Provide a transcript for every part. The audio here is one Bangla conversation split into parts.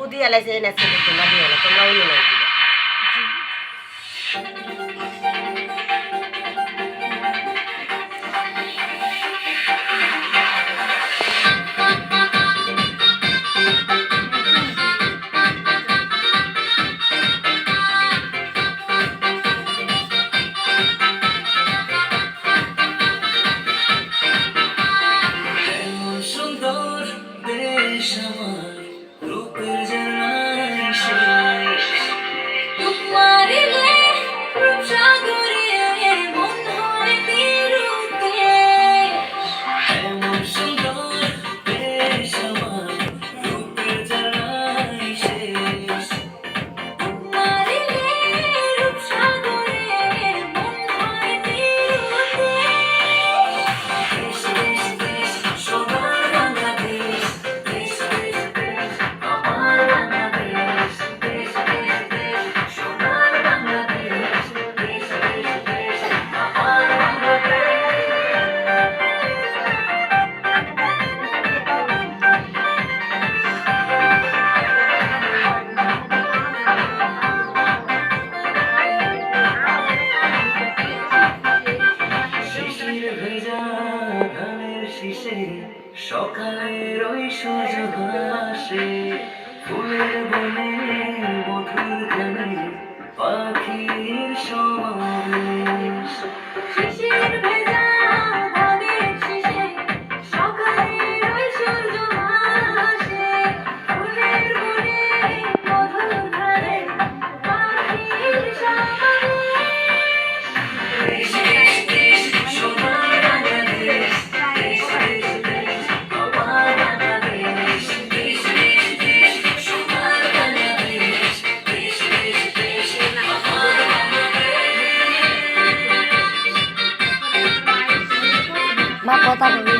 ഊതി അല്ല ചെയ്യുന്ന സ്ഥലത്ത് മതിയാണ് തൊള്ളൂന്നായിട്ട് সকালের ওই সূর্য হাসে ফুলের বনে কথা বলি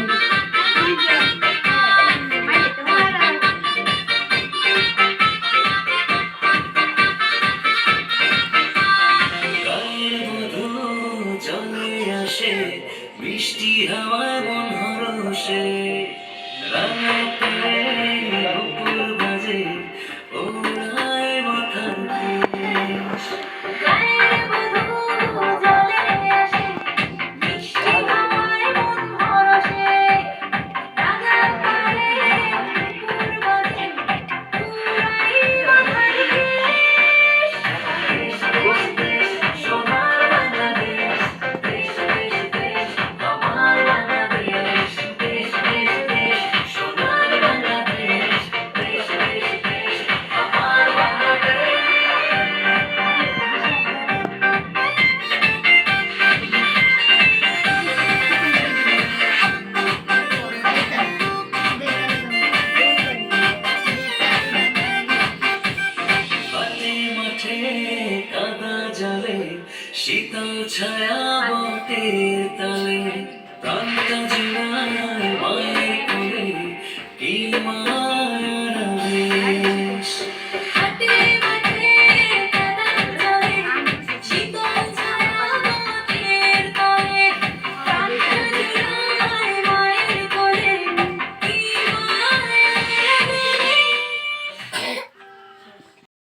বৃষ্টি হাওয়ায় মন হরসে চোখে কাদা জলে শীতল ছায়া আচ্ছা। বটের তালে প্রাণটা জীবন